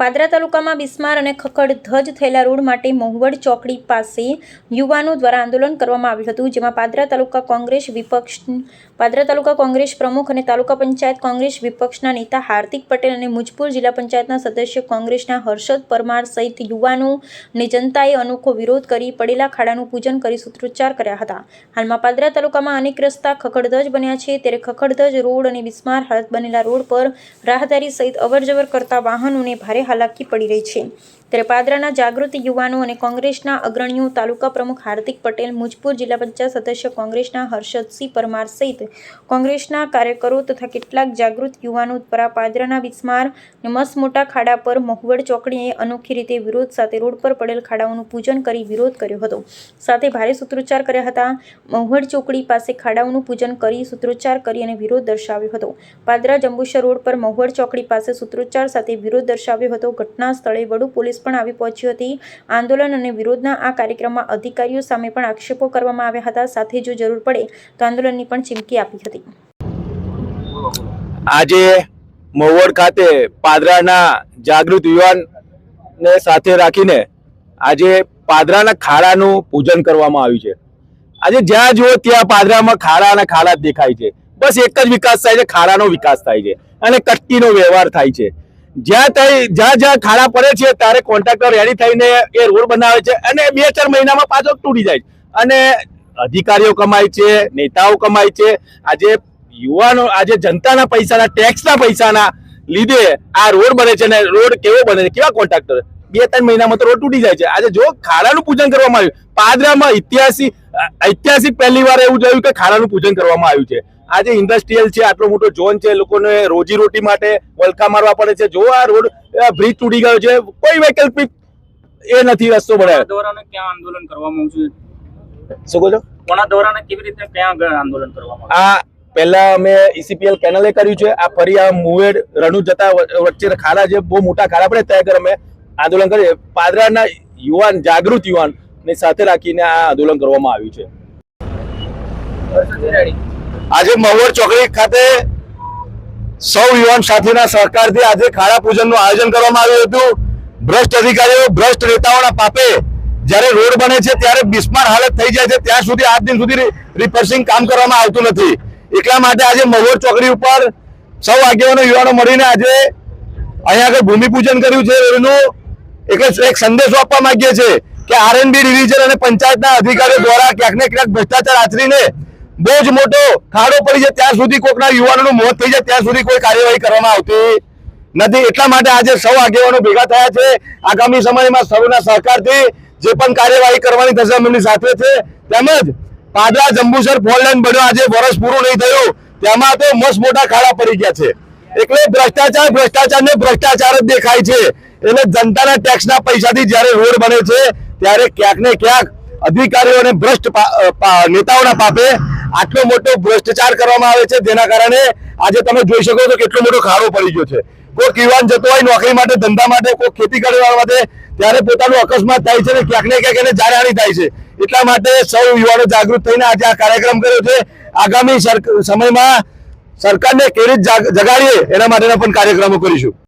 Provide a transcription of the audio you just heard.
પાદરા તાલુકામાં બિસ્માર અને ખખડધજ થયેલા રોડ માટે મહુવડ ચોકડી પાસે યુવાનો દ્વારા આંદોલન કરવામાં આવ્યું હતું, જેમાં પાદરા તાલુકા કોંગ્રેસ વિપક્ષ, પાદરા તાલુકા કોંગ્રેસ પ્રમુખ અને તાલુકા પંચાયત કોંગ્રેસ વિપક્ષના નેતા હાર્દિક પટેલ અને મુજપુર જિલ્લા પંચાયતના સદસ્ય કોંગ્રેસના હર્ષદ પરમાર સહિત યુવાનો અને જનતાએ અનોખો વિરોધ કરી પડેલા ખાડાનું પૂજન કરી સૂત્રોચ્ચાર કર્યા હતા. હાલમાં પાદરા તાલુકામાં અનેક રસ્તા ખખડધજ બન્યા છે, ત્યારે ખખડધજ રોડ અને બિસ્માર હાલત બનેલા રોડ પર રાહદારી સહિત અવરજવર કરતા વાહનોને ભારે હાલાકી પડી રહી છે. ત્યારે પાદરાના જાગૃત યુવાનો અને કોંગ્રેસના અગ્રણીઓ, તાલુકા પ્રમુખ હાર્દિક પટેલ, મુજપુર જિલ્લા પંચાયત સદસ્ય કોંગ્રેસના હર્ષદસિંહ પરમાર સહિત કોંગ્રેસના કાર્યકરો તથા કેટલાક જાગૃત યુવાનો દ્વારા પાદરાના બિસ્માર અને મસ્ત મોટા ખાડા પર મહુવડ ચોકડીએ અનોખી રીતે વિરોધ સાથે રોડ પર પડેલ ખાડાઓનું પૂજન કરી વિરોધ કર્યો હતો. સાથે ભારે સૂત્રોચ્ચાર કર્યા હતા. મહુવડ ચોકડી પાસે ખાડાઓનું પૂજન કરી સૂત્રોચ્ચાર કરી અને વિરોધ દર્શાવ્યો હતો. પાદરા જંબુસર રોડ પર મહુવડ ચોકડી પાસે સૂત્રોચ્ચાર સાથે વિરોધ દર્શાવ્યો હતો. ઘટના સ્થળે વડુ પોલીસ પણ આવી પહોંચી હતી. આંદોલન અને વિરોધના આ કાર્યક્રમમાં અધિકારીઓ સામે પણ આક્ષેપો કરવામાં આવ્યા હતા. સાથે જો જરૂર પડે તો આંદોલનની પણ ચીમકી આપી હતી. આજે મહુવડ ખાતે પાદરાના જાગૃત યુવાનને સાથે રાખીને આજે પાદરાના ખાડાનું પૂજન કરવામાં આવ્યું છે. આજે જ્યાં જુઓ ત્યાં પાદરામાં ખાડા અને ખાડા દેખાય છે. બસ એક જ વિકાસ થાય છે, ખાડાનો વિકાસ થાય છે અને કટકીનો વ્યવહાર થાય છે. જ્યાં ત્યાં જ્યાં જ્યાં ખાડા પડે છે, ત્યારે કોન્ટ્રાક્ટર રેડી થઈને એ રોડ બનાવે છે અને બે ચાર મહિનામાં પાછો તૂટી જાય અને અધિકારીઓ કમાય છે, નેતાઓ કમાય છે. આજે યુવાનો, આજે જનતાના પૈસાના ટેક્સના પૈસાના લીધે આ રોડ બને છે ને રોડ કેવો બને છે, કેવા કોન્ટ્રાક્ટર? બે ત્રણ મહિનામાં તો રોડ તૂટી જાય છે. આજે જો ખાડાનું પૂજન કરવામાં આવ્યું, પાદરામાં ઐતિહાસિક ઐતિહાસિક પહેલી વાર એવું જોયું કે ખાડાનું પૂજન કરવામાં આવ્યું છે. આજે ઇન્ડસ્ટ્રીયલ છે આટલો મોટો ઝોન છે લોકોને રોજી રોટી માટે વલકા મારવા પડે છે. જો આ રોડ બ્રિજ તૂટી ગયો છે કોઈ વૈકલ્પિક એ નથી રસ્તો બનાવ્યો. દ્વારા ક્યાં આંદોલન કરવામાં આવશે શું કહો છો? કોના દ્વારા કેવી રીતે ક્યાં આંદોલન કરવામાં આ પહેલા અમે ઈસીપીએલ કેનલે કર્યું છે. આ ફરી આ મુવેડ રણુ જતા વચ્ચે ખાડા જે બહુ મોટા ખાડા પડે ત્યાં આગળ અમે આંદોલન કરીએ પાદરાના યુવાન જાગૃત યુવાન ને સાથે રાખીને આ આંદોલન કરવામાં આવ્યું છે. આજે મહુવર ચોકડી ખાતે સૌ યુવાન સાથીના સહકારથી આજે ખાડા પૂજનનું આયોજન કરવામાં આવ્યું હતું. ભ્રષ્ટ અધિકારીઓ, ભ્રષ્ટ નેતાઓના પાપે જ્યારે રોડ બને છે ત્યારે બિસ્માર હાલત થઈ જાય છે. ત્યાં સુધી આજ દિન સુધી રિપર્સિંગ કામ કરવામાં આવતું નથી. એટલા માટે આજે મહુવર ચોકડી ઉપર સૌ આગેવાનો, યુવાનો મળીને આજે અહીંયા આગળ ભૂમિપૂજન કર્યું છે. એનું એટલે એક સંદેશો આપવા માંગીએ છીએ. કે આરએનબી ડિવિઝન અને પંચાયતના અધિકારીઓ દ્વારા ક્યાંક ને ક્યાંક ભ્રષ્ટાચાર આચરીને બહુ જ મોટો ખાડો પડી જાય ત્યાં સુધી કોઈકના યુવાનોનું મોત થઈ જાય, ત્યાં સુધી કોઈ કાર્યવાહી કરવામાં આવતી નથી. એટલા માટે આજે સૌ આગેવાનો ભેગા થયા છે. આગામી સમયમાં સૌના સહકારથી જે પણ કાર્યવાહી કરવાની થશે એમની સાથે છે. તેમજ પાદરા, જંબુસર ફોર લાઈન બન્યો આજે વર્ષ પૂરું નહીં થયું, તેમાં તો મસ્ત મોટા ખાડા પડી ગયા છે. એટલે ભ્રષ્ટાચાર ભ્રષ્ટાચાર ને ભ્રષ્ટાચાર જ દેખાય છે. એટલે જનતાના ટેક્સના પૈસાથી જ્યારે રોડ બને છે ત્યારે ક્યાંક ને ક્યાંક અધિકારીઓ અને ભ્રષ્ટ નેતાઓના પાપે આટલો મોટો ભ્રષ્ટાચાર કરવામાં આવે છે. જેના કારણે આજે તમે જોઈ શકો છો કેટલો મોટો ખાડો પડી ગયો છે. કોઈક યુવાન જતો હોય નોકરી માટે, ધંધા માટે કોઈ ખેતી કરવા માટે, ત્યારે પોતાનું અકસ્માત થાય છે ને ક્યાંક ને ક્યાંક એને જાનહાની થાય છે. એટલા માટે સૌ યુવાનો જાગૃત થઈને આજે આ કાર્યક્રમ કર્યો છે. આગામી સમયમાં સરકારને કેવી રીતે જાગ- જગાડીએ એના માટેના પણ કાર્યક્રમો કરીશું.